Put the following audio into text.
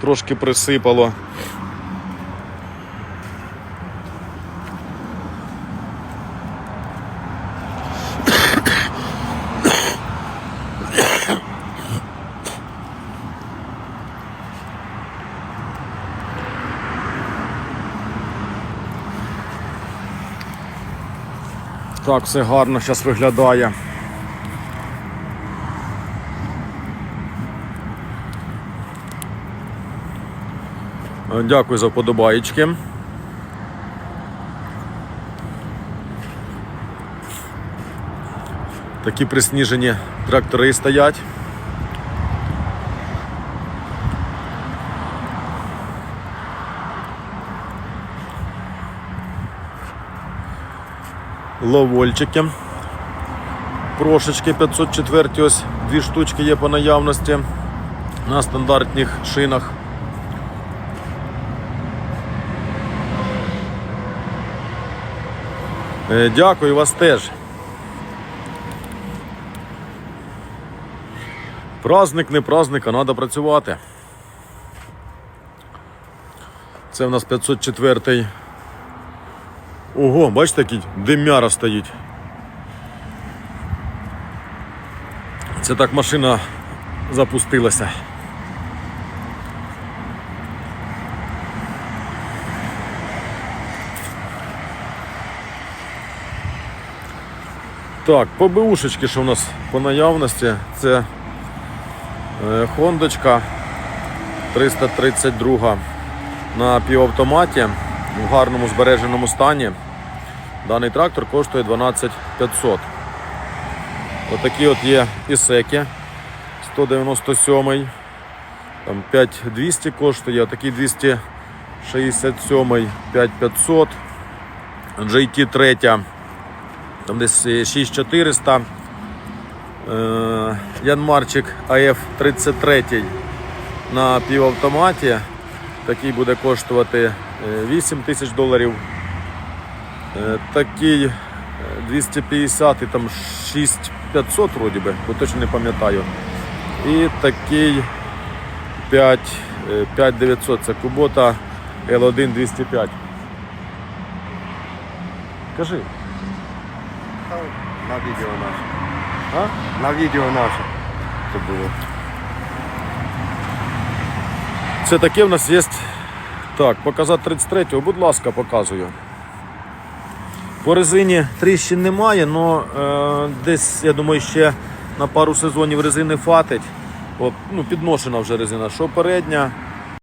трошки присипало. Так, все гарно зараз виглядає. Дякую за вподобаєчки. Такі присніжені трактори стоять. Ловольчики. Прошечки 504 ось дві штучки є по наявності на стандартних шинах. Дякую вас теж. Праздник, не праздник, а треба працювати. Це в нас 504. Ого, бачите, який димяра стоїть. Це так машина запустилася. Так, по БУшечки, що у нас по наявності, це е, Хондочка 332 на півавтоматі в гарному збереженому стані. Даний трактор коштує 12 500. Отакі от є ісеки 197 там 5200 коштує, отакий 267 5500 GT 3 там десь 6400 Е, Янмарчик АФ 33 на півавтоматі. Такий буде коштувати е, 8 тисяч доларів. Е, Такий е, 250 і там 6500 вроді би, бо точно не пам'ятаю. І такий 5, е, 5900 це Кубота L1 205. Кажи. На відео наше. А? На відео наше. Це було. Це таке в нас є. Так, показати 33-го, будь ласка, показую. По резині тріщин немає, але е, десь, я думаю, ще на пару сезонів резини фатить. От, ну, підношена вже резина. Що передня,